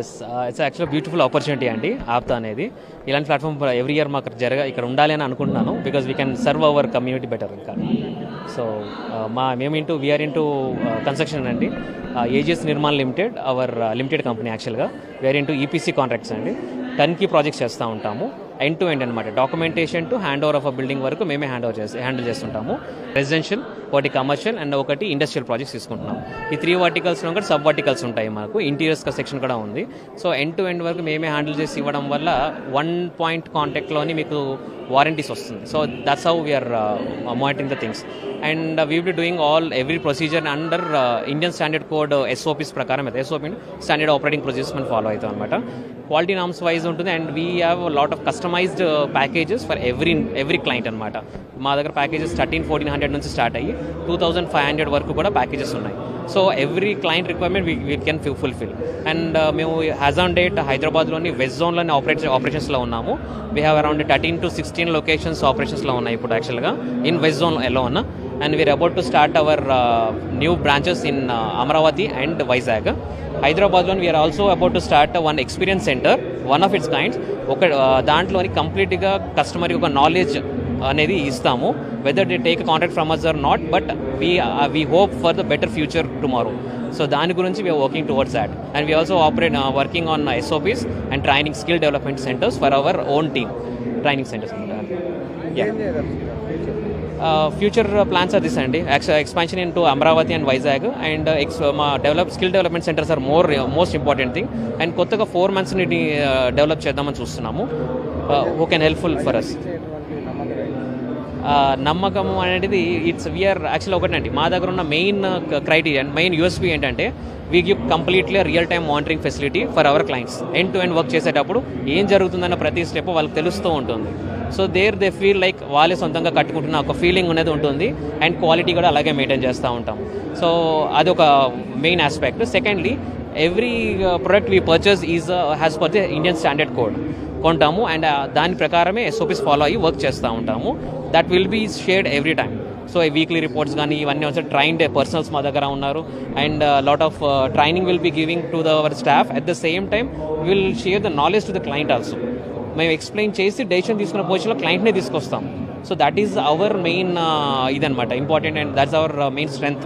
Yes it's actual beautiful opportunity అండి ఆప్తా అనేది. ఇలాంటి ప్లాట్ఫామ్ ఎవ్రీ ఇయర్ మాకు జరగ ఇక్కడ ఉండాలి అని అనుకుంటున్నాను because we can serve our community better ఇంకా. సో uh, మా మేము ఇంటూ వీఆర్ ఇంటూ కన్స్ట్రక్షన్ అండి. AGS Nirman limited our limited company యాక్చువల్గా వీఆర్ ఇంటూ ఈపీసీ కాంట్రాక్ట్స్ అండి. టన్కి ప్రాజెక్ట్స్ చేస్తూ ఉంటాము. ఎండ్ టు ఎండ్ అనమాట documentation to hand over of a building వరకు మేమే హ్యాండ్ ఓవర్ చేసి హ్యాండిల్ చేస్తుంటాము. రెసిడెన్షియల్ ఒకటి కమర్షియల్ అండ్ ఒకటి ఇండస్ట్రియల్ ప్రాజెక్ట్స్ తీసుకుంటున్నాం. ఈ త్రీ వర్టికల్స్లో కూడా సబ్ వర్టికల్స్ ఉంటాయి మాకు. ఇంటీరియర్స్ సెక్షన్ కూడా ఉంది. సో ఎండ్ టు ఎండ్ వరకు మేమే హ్యాండిల్ చేసి ఇవ్వడం వల్ల వన్ పాయింట్ కాంటాక్ట్లోని మీకు వారంటీస్ వస్తుంది. So that's how we're monitoring the things and we be doing all every procedure under Indian standard code SOPs ప్రకారం అయితే. ఎస్ఓపీ స్టాండర్డ్ ఆపరేటింగ్ ప్రొసీజర్స్ మనం ఫాలో అవుతాం అనమాట క్వాలిటీ నామ్స్ వైజ్ ఉంటుంది. And we have lot of customized packages for every every client అనమాట మా దగ్గర packages thirteen fourteen hundred నుంచి స్టార్ట్ అయ్యి టూ థౌసండ్ ఫైవ్ హండ్రెడ్ వరకు కూడా ప్యాకేజెస్ ఉన్నాయి. So every client requirement we can can fulfil and మేము హ్యాజ్ ఆన్ డేట్ హైదరాబాద్లోని వెస్ట్ జోన్లోని ఆపరేట్ ఆపరేషన్స్లో ఉన్నాము. We have around thirteen to sixteen locations ఆపరేషన్స్లో ఉన్నాయి ఇప్పుడు యాక్చువల్గా ఇన్ వెస్ట్ జోన్ ఎలా ఉన్నా and we're about to start our new branches in Amaravati and Vizag హైదరాబాద్లో we're also about to start one experience centre one of its kinds ఒక దాంట్లోని కంప్లీట్గా కస్టమర్కి ఒక నాలెడ్జ్ అనేది ఇస్తాము. Whether they take contact from us are not but we we hope for the better future tomorrow so దాని గురించి we're working towards that and we also operate working on SOPs and training skill development centres for our own team training centres future plans are this అండి. Expansion into Amaravati and Vizag and ex మా develop skill development centres are more most important thing and కొత్తగా four మంత్స్ని develop చేద్దామని చూస్తున్నాము. Who can helpful for us నమ్మకం అనేది it's we're actual ఒకటండి మా దగ్గర ఉన్న మెయిన్ క్రైటీరియా మెయిన్ యూఎస్పీ ఏంటంటే we give completely real time monitoring facility for our clients end to end work చేసేటప్పుడు ఏం జరుగుతుందన్న ప్రతి స్టెప్ వాళ్ళకి తెలుస్తూ ఉంటుంది. So there they feel like వాళ్ళే సొంతంగా కట్టుకుంటున్న ఒక ఫీలింగ్ అనేది ఉంటుంది అండ్ క్వాలిటీ కూడా అలాగే మెయింటైన్ చేస్తూ ఉంటాం. సో అది ఒక main aspect secondly every product we purchase is has per the Indian standard code కొంటాము అండ్ దాని ప్రకారమే ఎస్ఓపిస్ ఫాలో అయ్యి వర్క్ చేస్తూ ఉంటాము. That will be shared every time so weekly reports కానీ ఇవన్నీ వచ్చి ట్రైన్డ్ పర్సనల్స్ మా దగ్గర ఉన్నారు. And lot of training will be giving to the our staff at the same time will share the knowledge to the client also మేము explain చేసి decision తీసుకున్న పొజిషన్లో క్లయింట్నే తీసుకొస్తాం. So that is our main ఇదనమాట important and that's our main strength